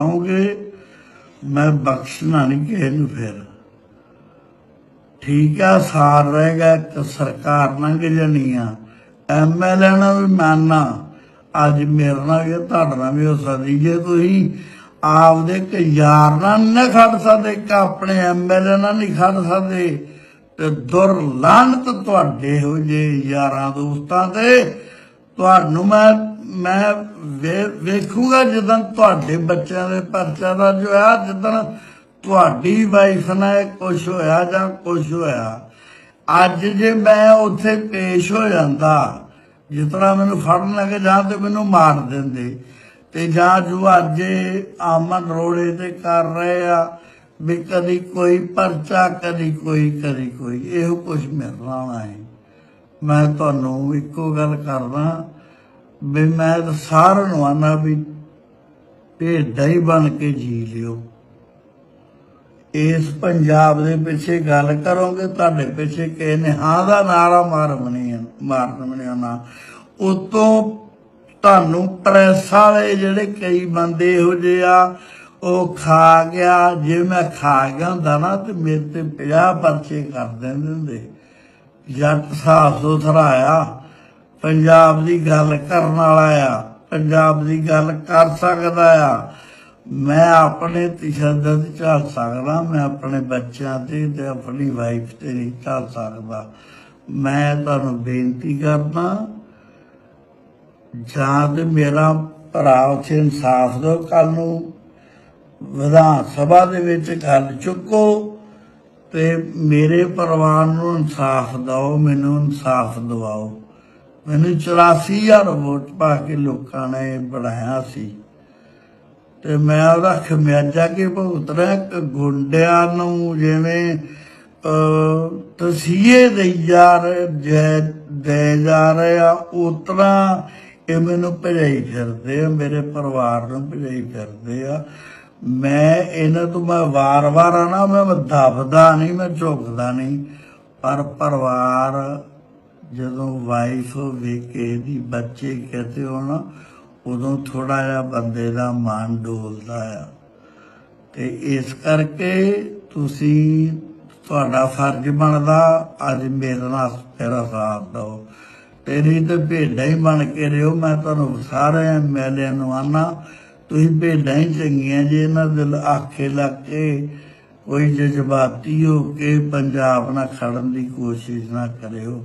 ਕਹੋਗੇ ਮੈਂ ਬਖਸ਼ਣਾ ਨਹੀਂ ਕਿਸੇ ਨੂੰ ਫਿਰ। ਠੀਕ ਆ, ਸਾਰ ਰਹੇਗਾ ਇੱਕ ਸਰਕਾਰ ਲੰਘ ਜਾਣੀ ਆ। ਐਮਐਲਏ ਨਾਲ ਵੀ ਮੰਨਣਾ ਅੱਜ ਮੇਰੇ ਨਾਲ ਵੀ, ਤੁਹਾਡੇ ਨਾਲ ਵੀ ਹੋ ਸਕਦੀ। ਜੇ ਤੁਸੀਂ ਆਪਦੇ ਇੱਕ ਯਾਰ ਨਾਲ ਨਾ ਖੜ ਸਕਦੇ, ਇੱਕ ਆਪਣੇ ਐਮਐਲਏ ਨਾਲ ਨਹੀਂ ਖੜ ਸਕਦੇ, ਤੇ ਦੁਰਲਾਨਤ ਤੁਹਾਡੇ ਹੋ ਜੇ ਯਾਰਾਂ ਦੋਸਤਾਂ ਤੇ, ਤੁਹਾਨੂੰ ਮੈਂ ਮੈਂ ਵੇ- ਵੇਖੂਗਾ ਜਦੋਂ ਤੁਹਾਡੇ ਬੱਚਿਆਂ ਦੇ ਪਰਚਾ ਦਾ ਜੋ ਆ ਜਦੋਂ ਤੁਹਾਡੀ ਵਾਈਫ ਨਾਲ ਕੁਝ ਹੋਇਆ ਜਾਂ ਕੁਝ ਹੋਇਆ। ਅੱਜ ਜੇ ਮੈਂ ਉੱਥੇ ਪੇਸ਼ ਹੋ ਜਾਂਦਾ, ਜਿਸ ਤਰ੍ਹਾਂ ਮੈਨੂੰ ਫੜਨ ਲੱਗੇ ਜਾਂ ਤੇ ਮੈਨੂੰ ਮਾਰ ਦਿੰਦੇ, ਤੇ ਜਾਂ ਜੋ ਅੱਜ ਇਹ ਆਮਨ ਰੋੜੇ ਤੇ ਕਰ ਰਹੇ ਆ, ਵੀ ਕਦੀ ਕੋਈ ਪਰਚਾ, ਕਦੀ ਕੋਈ ਕਦੀ ਕੋਈ, ਇਹੋ ਕੁਝ ਮੇਰੇ ਨਾਲ ਹੈ ਮੈਂ ਤੁਹਾਨੂੰ ਇੱਕੋ ਗੱਲ ਕਰਦਾ ਵੀ ਮੈਂ ਤਾਂ ਸਾਰਿਆਂ ਨੂੰ ਆਨਾ ਵੀ ਭੇਡਾਂ ਹੀ ਬਣ ਕੇ ਜੀ ਲਿਓ। ਇਸ ਪੰਜਾਬ ਦੇ ਪਿੱਛੇ ਗੱਲ ਕਰੋਗੇ, ਤੁਹਾਡੇ ਪਿੱਛੇ ਕਿਸੇ ਨੇ ਹਾਂ ਦਾ ਨਾਰਾ ਮਾਰ ਬਣੀ ਮਾਰਨ ਬਣਿਆ ਨਾ। ਉਤੋਂ ਤੁਹਾਨੂੰ ਪ੍ਰੈਸ ਵਾਲੇ ਜਿਹੜੇ ਕਈ ਬੰਦੇ ਇਹੋ ਜਿਹੇ ਆ, ਉਹ ਖਾ ਗਿਆ। ਜੇ ਮੈਂ ਖਾ ਗਿਆ ਹੁੰਦਾ ਨਾ, ਤੇ ਮੇਰੇ ਤੇ 50 ਪਰਚੇ ਕਰ ਦਿੰਦੇ ਹੁੰਦੇ। ਜੱਟ ਸਾਫ਼ ਸੁਥਰਾ ਆ। ਪੰਜਾਬ ਦੀ ਗੱਲ ਕਰਨ ਵਾਲਾ ਆ, ਪੰਜਾਬ ਦੀ ਗੱਲ ਕਰ ਸਕਦਾ ਆ। ਮੈਂ ਆਪਣੇ ਤਸ਼ੱਦਦ ਝੱਲ ਸਕਦਾ, ਮੈਂ ਆਪਣੇ ਬੱਚਿਆਂ ਤੇ ਤੇ ਆਪਣੀ ਵਾਈਫ ਤੇ ਨਹੀਂ ਝੱਲ ਸਕਦਾ। ਮੈਂ ਤੁਹਾਨੂੰ ਬੇਨਤੀ ਕਰਦਾ, ਜਾਂ ਤੇ ਮੇਰਾ ਭਰਾ ਉੱਥੇ ਇਨਸਾਫ ਦਿਓ ਕੱਲ ਨੂੰ ਵਿਧਾਨ ਸਭਾ ਦੇ ਵਿੱਚ ਗੱਲ ਚੁੱਕੋ ਤੇ ਮੇਰੇ ਪਰਿਵਾਰ ਨੂੰ ਇਨਸਾਫ ਦਿਓ, ਮੈਨੂੰ ਇਨਸਾਫ ਦਿਵਾਓ। ਮੈਨੂੰ 84000 ਵੋਟ ਪਾ ਕੇ ਲੋਕਾਂ ਨੇ ਬਣਾਇਆ ਸੀ। ਤੇ ਮੈਂ ਉਹਦਾ ਖਮਿਆਜਾ ਕੇ ਭੁਗਤਣਾ ਇੱਕ ਗੁੰਡਿਆਂ ਨੂੰ ਜਿਵੇਂ ਅਹ, ਤਸੀਹੇ ਦੇ ਯਾਰ ਜੈ ਦੇ ਜਾ ਰਹੇ ਆ ਉਤਨਾ ਇਹ ਮੈਨੂੰ ਭਜਾਈ ਫਿਰਦੇ ਆ ਮੇਰੇ ਪਰਿਵਾਰ ਨੂੰ ਭਜਾਈ ਫਿਰਦੇ ਆ। ਮੈਂ ਇਹਨਾਂ ਤੋਂ ਮੈਂ ਵਾਰ-ਵਾਰ ਆ ਨਾ ਮੈਂ ਦਬਦਾ ਨਹੀਂ ਮੈਂ ਝੁਕਦਾ ਨਹੀਂ ਪਰ ਪਰਿਵਾਰ ਜਦੋਂ ਵਾਈਫ ਵੇਖੇ ਦੀ ਬੱਚੇ ਕਹਤੇ ਹੋ ਉਦੋਂ ਥੋੜਾ ਜਿਹਾ ਬੰਦੇ ਦਾ ਮਨ ਡੋਲਦਾ ਆ। ਤੇ ਇਸ ਕਰਕੇ ਤੁਸੀਂ ਤੁਹਾਡਾ ਫਰਜ਼ ਬਣਦਾ, ਅੱਜ ਮੇਰੇ ਨਾਲ ਤੇਰਾ ਸਾਥ ਦਿਓ। ਤੇਰੀ ਤੇ ਭੇਡਾਂ ਹੀ ਬਣ ਕੇ ਰਿਓ, ਮੈਂ ਤੁਹਾਨੂੰ ਸਾਰੇ ਐਮਐਲਏ ਨੂੰ ਆਨਾ। ਤੁਸੀਂ ਭੇਡਾਂ ਹੀ ਚੰਗੀਆਂ ਜੇ, ਇਹਨਾਂ ਦਿਲ ਆਖੇ ਲੱਗ ਕੇ ਕੋਈ ਜਜ਼ਬਾਤੀ ਹੋ ਕੇ ਪੰਜਾਬ ਨਾਲ ਖੜਨ ਦੀ ਕੋਸ਼ਿਸ਼ ਨਾ ਕਰਿਓ।